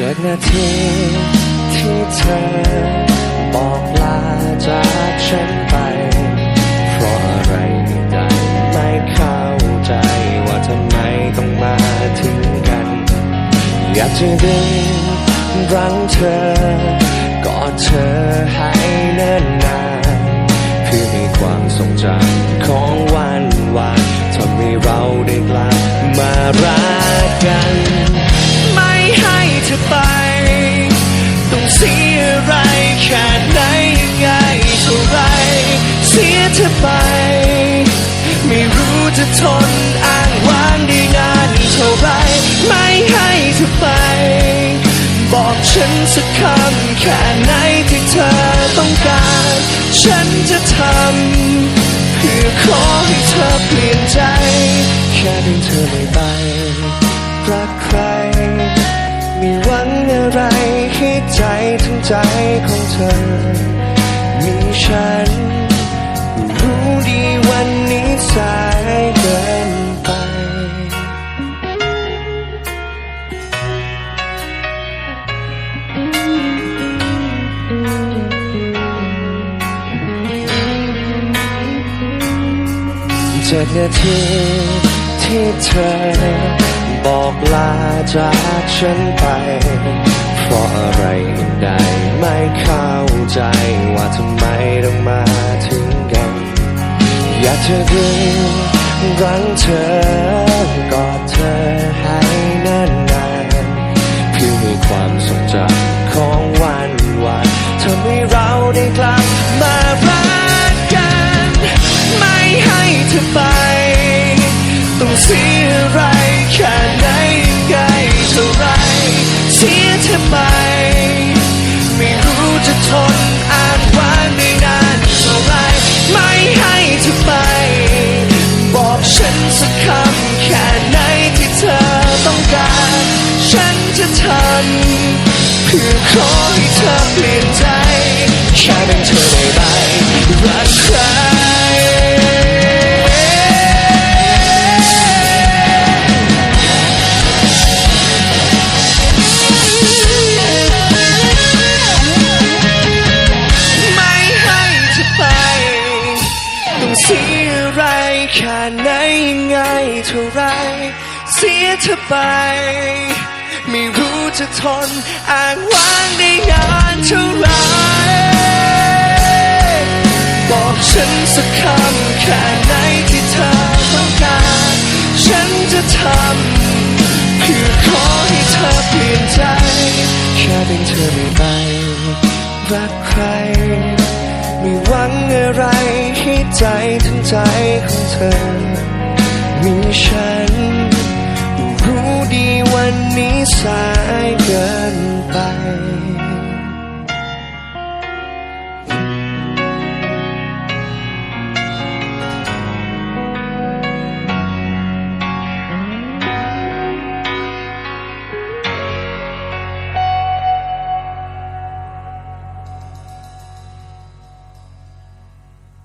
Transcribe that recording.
จากนาทีที่เธอบอกลาจากฉันไป เพราะอะไรไดไม่เข้าใจว่าทำไมต้องมาทิ้งกัน อยากจะดึงรั้งเธอกอดเธอให้เนิ่นนานเพื่อให้ความทรงจำของวันวานทำให้เราได้กลับมารักกัน สียเธอไป ไม่รู้จะทนอ้างว้างได้นานเท่าไรไม่ให้เธอไป บอกฉันสักคำแค่ไหนที่เธอต้องการ ฉันจะทำเพื่อขอให้เธอเปลี่ยนใจ แค่เพียงเธอไม่ไปรักใครมีหวังอะไรให้ใจทั้งใจของเธอ มีฉัน จากนาทีที่เธอ บอกลาจากฉันไป เพราะอะไรได้ไม่เข้าใจว่าทำไมต้องมาถึงกัน อยากจะดึงรั้งเธอกอดเธอให้แน่นนานเพื่อให้ความทรงจำของวันวานทำให้เราได้กลับ แค่ไหนยังไงเท่าไรเสียเธอไปไม่รู้จะทนอ่านวางได้นานเท่าไรไม่ให้เธอไป บอกฉันสักคำแค่ไหนที่เธอต้องการ ฉันจะทำเพื่อขอให้เธอเปลี่ยน ยังไงเท่าไร เสียเธอไป ไม่รู้จะทนอ้างว้างได้นานเท่าไรบอกฉันสักคำแค่ไหนที่เธอต้องการ ฉันจะทำเพื่อขอให้เธอเปลี่ยนใจ แค่เป็นเธอไม่ไปรักใคร ไม่หวังอะไรให้ใจทั้งใจของเธอ มีฉัน รู้ดีวันนี้สายเกิน